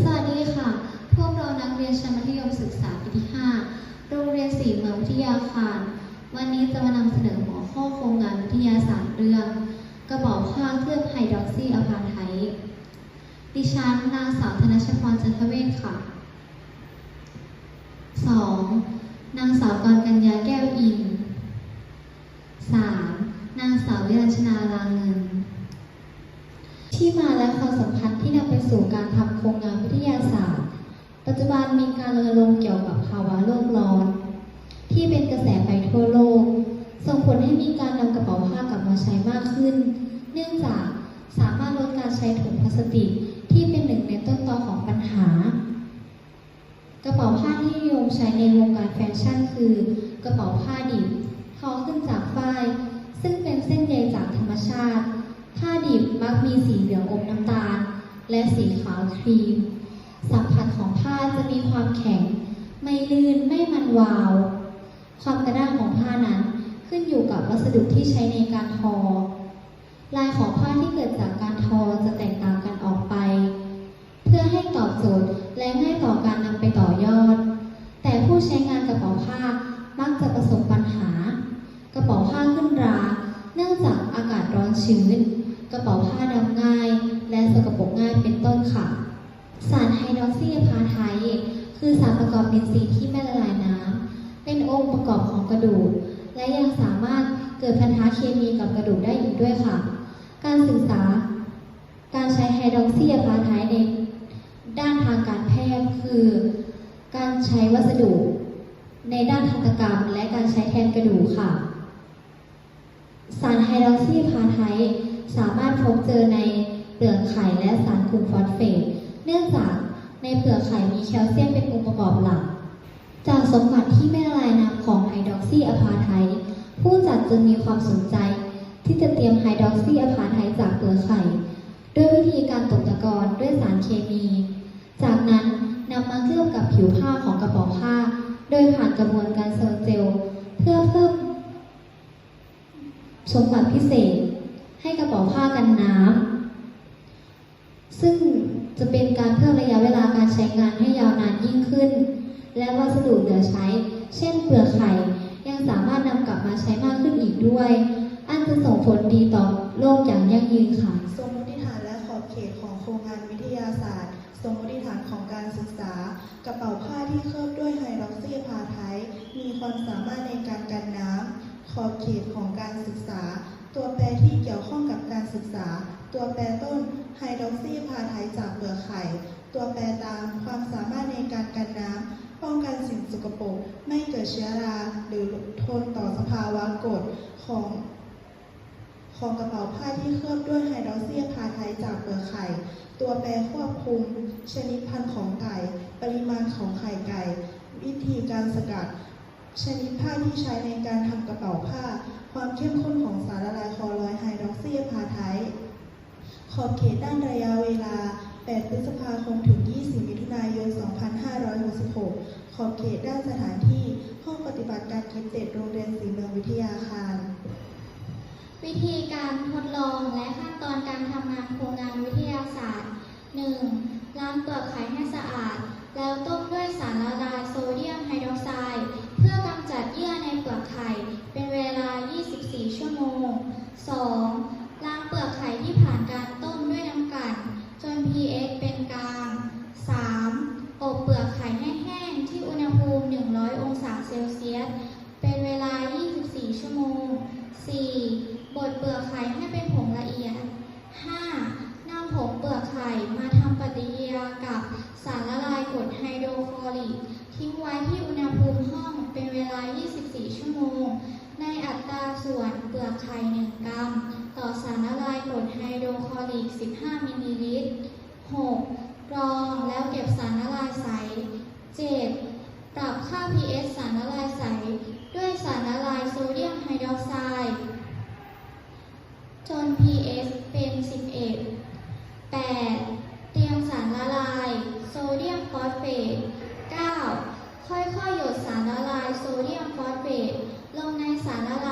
สวัสดีค่ะ พวกเรานักเรียนชั้นมัธยมศึกษาปีที่ 5 โรงเรียนศรีเมืองวิทยาคาร วันนี้จะมานำเสนอหัวข้อโครงงานวิทยาศาสตร์เรื่อง กระบอกผ้าเคลือบไฮดรอกซีอะพาไทดิฉันนางสาวธนชพรจันทเวชค่ะ 2. นางสาวกรกัญญาแก้วอิน 3. นางสาววิรัชนาลาเงิน ที่มาและความสำคัญ นำไปสู่การทำโครงงานวิทยาศาสตร์ ปัจจุบันมีการรณรงค์เกี่ยวกับภาวะโลกร้อน ที่เป็นกระแสไปทั่วโลก ส่งผลให้มีการนำกระเป๋าผ้ากลับมาใช้มากขึ้น เนื่องจากสามารถลดการใช้ถุงพลาสติกที่เป็นหนึ่งในต้นตอของปัญหา กระเป๋าผ้าที่นิยมใช้ในวงการแฟชั่นคือ กระเป๋าผ้าดิบทอขึ้นจากฝ้าย ซึ่งเป็นเส้นใยจากธรรมชาติ ผ้าดิบมักมีสีเหลืองอมน้ำตาล และสีขาวครีม สัมผัสของผ้าจะมีความแข็ง ไม่ลื่นไม่มันวาว ความกระด้างของผ้านั้นขึ้นอยู่กับวัสดุที่ใช้ในการทอ ลายของผ้าที่เกิดจากการทอจะแตกต่างกันออกไป เพื่อให้ตอบโจทย์และง่ายต่อการนำไปต่อยอด แต่ผู้ใช้งานกระเป๋าผ้ามักจะประสบปัญหา กระเป๋าผ้าขึ้นรา เนื่องจากอากาศร้อนชื้น กระเป๋าผ้าดำง่าย สกปรกง่ายเป็นต้นค่ะ สารไฮดรอกซีอะพาไทต์คือสารประกอบเป็นสีที่ไม่ละลายน้ำเป็นองค์ประกอบของกระดูก และยังสามารถเกิดพันธะเคมีกับกระดูกได้อีกด้วยค่ะ การศึกษา การใช้ไฮดรอกซีอะพาไทต์ในด้านทางการแพทย์คือ การใช้วัสดุ ในด้านทันตกรรม และการใช้แทนกระดูกค่ะ สารไฮดรอกซีพาไทต์สามารถพบเจอใน ลือกไข่และสารกลุ่มฟอสเฟต เนื่องจากในเปลือกไข่มีแคลเซียมเป็นองค์ประกอบหลัก จากสมบัติที่ไม่ละลายน้ำของไฮดรอกซีอะพาไทผู้จัดจึงมีความสนใจ ที่จะเตรียมไฮดรอกซีอะพาไทจากเปลือกไข่ด้วยวิธีการตกตะกอนด้วยสารเคมี จากนั้นนำมาเคลือบกับผิวผ้าของกระป๋าผ้า โดยผ่านกระบวนการเซลล์เจล เพื่อเพิ่มสมบัติพิเศษ ให้กระเป๋าผ้ากันน้ำ การเพิ่มระยะเวลาการใช้งานให้ยาวนานยิ่งขึ้น และวัสดุเหลือใช้ เช่นเปลือกไข่ยังสามารถนำกลับมาใช้มากขึ้นอีกด้วย อันจะส่งผลดีต่อโลกอย่างยั่งยืนค่ะสมมติฐานและขอบเขตของโครงงานวิทยาศาสตร์ สมมติฐานของการศึกษา กระเป๋าผ้าที่เคลือบด้วยไฮดรอกซีพาไทมีความสามารถในการกันน้ำขอบเขตของการศึกษา ตัวแปรที่เกี่ยวข้องกับการศึกษา ตัวแปรต้นไฮดรอกซีพาไทจากเปลือกไข่ ตัวแปรตามความสามารถในการกันน้ำป้องกันสิ่งสกปรกไม่เกิดเชื้อรา หรือทนต่อสภาวะกดของของกระเป๋าผ้าที่เคลือบด้วยไฮดรอกซีพาไทจากเปลือกไข่ ตัวแปรควบคุม ชนิดพันธุ์ของไก่ ปริมาณของไข่ไก่ วิธีการสกัด ชนิดผ้าที่ใช้ในการทำกระเป๋าผ้า ความเข้มข้นของสารละลายคลอไรด์ไฮดรอกซีพาไทต์ ขอบเขตด้านระยะเวลา 8 พฤษภาคมถึง 20 มิถุนายน 2566 ขอบเขตด้านสถานที่ ห้องปฏิบัติการคิดเด็ดโรงเรียนศรีเมืองวิทยาคาร วิธีการทดลองและขั้นตอนการทำงานโครงงานวิทยาศาสตร์ 1. ล้างเปลือกไข่ 4. บดเปลือกไข่ให้เป็นผงละเอียด 5. นำผงเปลือกไข่มาทำปฏิกิริยากับสารละลายกรดไฮโดรคลอริก ทิ้งไว้ที่อุณหภูมิห้องเป็นเวลา 24 ชั่วโมง ในอัตราส่วนเปลือกไข่ 1 กรัม ต่อสารละลายกรดไฮโดรคลอริก 15 มิลลิลิตร 6. กรองแล้วเก็บสารละลายใส 7. ปรับค่า pH สารละลายใส ด้วยสารละลายโซเดียมไฮดรอกไซด์จน pH เป็น 11 8. เตรียมสารละลายโซเดียมฟอสเฟต 9. ค่อยๆ หยดสารละลายโซเดียมฟอสเฟตลงในสารละลาย